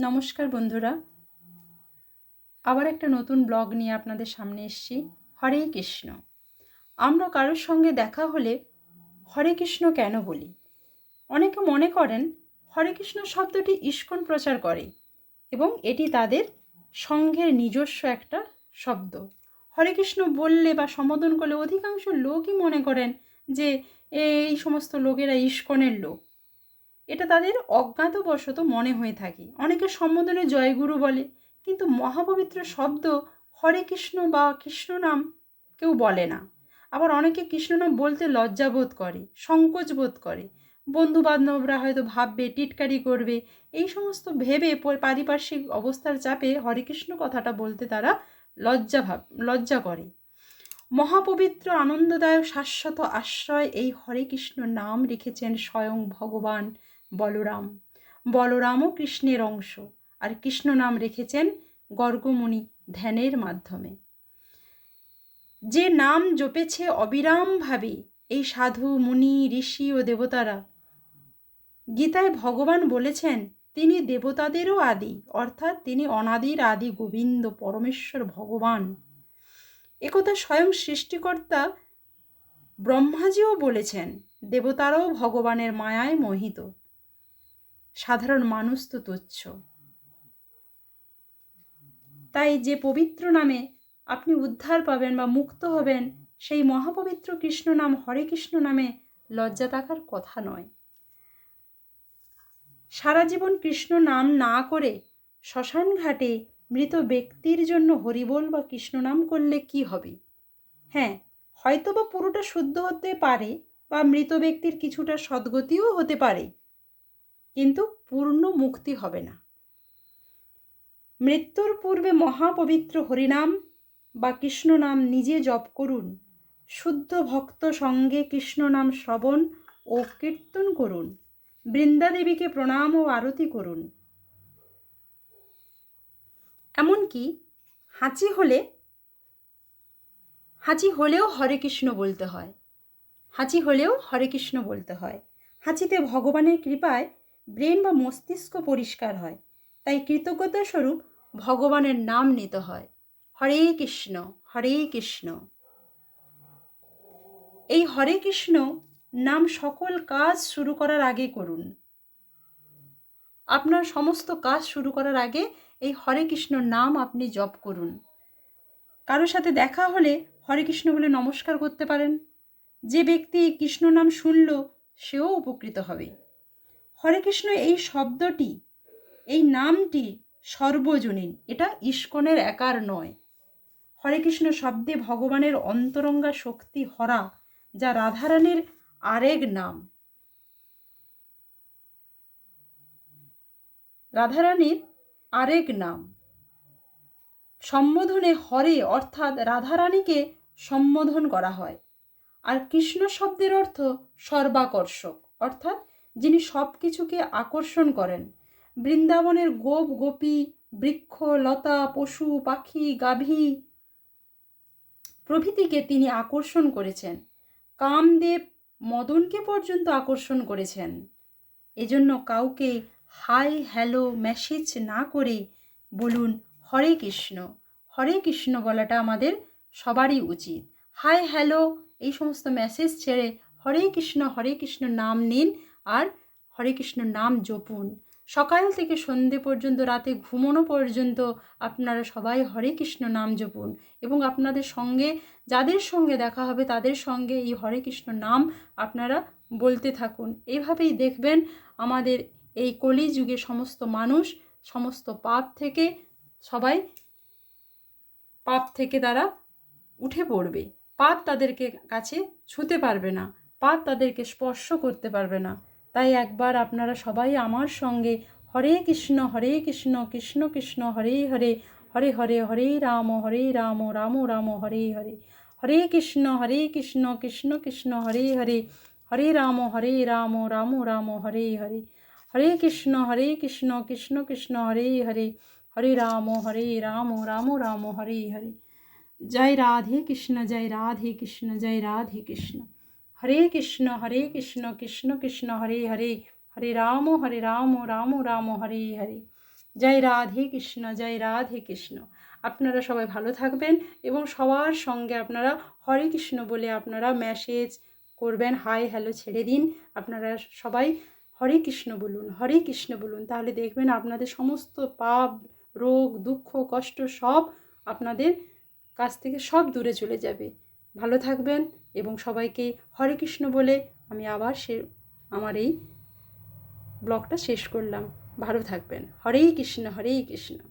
নমস্কার বন্ধুরা। আবার একটা নতুন ব্লগ নিয়ে আপনাদের সামনে এসেছি, হরে কৃষ্ণ। আমরা কারোর সঙ্গে দেখা হলে হরে কৃষ্ণ কেন বলি? অনেকে মনে করেন হরে কৃষ্ণ শব্দটি ইস্কন প্রচার করে এবং এটি তাদের সংঘের নিজস্ব একটা শব্দ। হরে কৃষ্ণ বললে বা সম্বোধন করলে অধিকাংশ লোকই মনে করেন যে, এই সমস্ত লোকেরা ইস্কনের লোক। এটা তাদের অজ্ঞাতবশত মনে হয়ে থাকে। অনেকে সম্বোধনে জয়গুরু বলে, কিন্তু মহাপবিত্র শব্দ হরে কৃষ্ণ বা কৃষ্ণ নাম কেউ বলে না। আবার অনেকে কৃষ্ণ নাম বলতে লজ্জা বোধ করে, সংকোচ বোধ করে। বন্ধু বান্ধবরা হয়তো ভাববে, টিটকারি করবে। এই সমস্ত ভেবে পারিপার্শ্বিক অবস্থার চাপে হরে কৃষ্ণ কথাটা বলতে তারা লজ্জা ভাব লজ্জা করে। মহাপবিত্র আনন্দদায়ক শাশ্বত আশ্রয় এই হরে কৃষ্ণ নাম রেখেছেন স্বয়ং ভগবান বলরাম। বলরামও কৃষ্ণের অংশ আর কৃষ্ণ নাম রেখেছেন গর্গমুনি ধ্যানের মাধ্যমে। যে নাম জপেছে অবিরামভাবে এই সাধু, মুনি, ঋষি ও দেবতারা, গীতায় ভগবান বলেছেন, তিনি দেবতাদেরও আদি, অর্থাৎ তিনি অনাদির আদি গোবিন্দ পরমেশ্বর ভগবান। একথা স্বয়ং সৃষ্টিকর্তা ব্রহ্মাজিও বলেছেন, দেবতারাও ভগবানের মায়ায় মোহিত। সাধারণ মানুষ তো তুচ্ছ। তাই যে পবিত্র নামে আপনি উদ্ধার পাবেন বা মুক্ত হবেন, সেই মহাপবিত্র কৃষ্ণ নাম হরে কৃষ্ণ নামে লজ্জা থাকার কথা নয়। সারা জীবন কৃষ্ণ নাম না করে শ্মশান ঘাটে মৃত ব্যক্তির জন্য হরিবোল বা কৃষ্ণ নাম করলে কি হবে? হ্যাঁ হয়তো বা পুরোটা শুদ্ধ হতে পারে বা মৃত ব্যক্তির কিছুটা সদ্গতিও হতে পারে। কিন্তু পূর্ণ মুক্তি হবে না। মৃত্যুর পূর্বে মহাপবিত্র হরিনাম বা কৃষ্ণ নাম নিজে জপ করুন, শুদ্ধ ভক্ত সঙ্গে কৃষ্ণ নাম শ্রবণ ও কীর্তন করুন, বৃন্দাদেবীকে প্রণাম ও আরতি করুন। এমনকি হাঁচি হলে, হাঁচি হলেও হরে কৃষ্ণ বলতে হয়, হাঁচি হলেও হরে কৃষ্ণ বলতে হয়। হাঁচিতে ভগবানের কৃপায় ব্রেন বা মস্তিষ্ক পরিষ্কার হয়, তাই কৃতজ্ঞতা স্বরূপ ভগবানের নাম নিতে হয়। হরে কৃষ্ণ হরে কৃষ্ণ। এই হরে কৃষ্ণ নাম সকল কাজ শুরু করার আগে করুন। আপনার সমস্ত কাজ শুরু করার আগে এই হরে কৃষ্ণ নাম আপনি জপ করুন। কারোর সাথে দেখা হলে হরে কৃষ্ণ বলে নমস্কার করতে পারেন। যে ব্যক্তি কৃষ্ণ নাম শুনল, সেও উপকৃত হবে। হরে কৃষ্ণ, এই শব্দটি, এই নামটি সর্বজনীন। এটা ইস্কনের একার নয়। হরে কৃষ্ণ শব্দে ভগবানের অন্তরঙ্গা শক্তি হরা, যা রাধারানীর আরেক নাম। রাধারানীর আরেক নাম। সম্বোধনে হরে অর্থাৎ রাধারানীকে সম্বোধন করা হয়। আর কৃষ্ণ শব্দের অর্থ সর্বাকর্ষক, অর্থাৎ যিনি সব কিছুকে আকর্ষণ করেন। বৃন্দাবনের গোপ গোপী, বৃক্ষ, লতা, পশু, পাখি, গাভী প্রভৃতিকে তিনি আকর্ষণ করেছেন। কামদেব মদনকে পর্যন্ত আকর্ষণ করেছেন। এজন্য কাউকে হাই হ্যালো মেসেজ না করে বলুন, হরে কৃষ্ণ। হরে কৃষ্ণ বলাটা আমাদের সবারই উচিত। হাই হ্যালো, এই সমস্ত মেসেজ ছেড়ে হরে কৃষ্ণ হরে কৃষ্ণ নাম নিন। আর হরে কৃষ্ণ নাম জপুন। সকাল থেকে সন্ধে পর্যন্ত, রাতে ঘুমোনো পর্যন্ত আপনারা সবাই হরে কৃষ্ণ নাম জপুন এবং আপনাদের সঙ্গে, যাদের সঙ্গে দেখা হবে তাদের সঙ্গে এই হরে কৃষ্ণ নাম আপনারা বলতে থাকুন। এইভাবেই দেখবেন আমাদের এই কলিযুগে সমস্ত মানুষ, সমস্ত পাপ থেকে সবাই পাপ থেকে তারা উঠে পড়বে। পাপ তাদেরকে কাছে ছুতে পারবে না। পাপ তাদেরকে স্পর্শ করতে পারবে না। তাই একবার আপনারা সবাই আমার সঙ্গে হরে কৃষ্ণ হরে কৃষ্ণ কৃষ্ণ কৃষ্ণ, হরে হরে হরে হরে হরে রাম হরে রাম রাম রাম, হরে হরে। হরে কৃষ্ণ হরে কৃষ্ণ কৃষ্ণ কৃষ্ণ, হরে হরে। হরে রাম হরে রাম রাম রাম, হরে হরে। হরে কৃষ্ণ হরে কৃষ্ণ কৃষ্ণ কৃষ্ণ, হরে হরে। হরে রাম হরে রাম রাম রাম, হরে হরে। জয় রাধে কৃষ্ণ, জয় রাধে কৃষ্ণ, জয় রাধে কৃষ্ণ। হরে কৃষ্ণ হরে কৃষ্ণ কৃষ্ণ কৃষ্ণ, হরে হরে। হরে রাম হরে রাম রাম রাম, হরে হরে। জয় রাধে কৃষ্ণ, জয় রাধে কৃষ্ণ। আপনারা সবাই ভালো থাকবেন এবং সবার সঙ্গে আপনারা হরে কৃষ্ণ বলে আপনারা মেসেজ করবেন। হাই হ্যালো ছেড়ে দিন। আপনারা সবাই হরে কৃষ্ণ বলুন, হরে কৃষ্ণ বলুন। তাহলে দেখবেন আপনাদের সমস্ত পাপ, রোগ, দুঃখ, কষ্ট সব আপনাদের কাছ থেকে সব দূরে চলে যাবে। ভালো থাকবেন। এবং সবাইকে হরে কৃষ্ণ বলে আমি আবার সে, আমার এই ব্লগটা শেষ করলাম। ভালো থাকবেন। হরেই কৃষ্ণ হরেই কৃষ্ণ।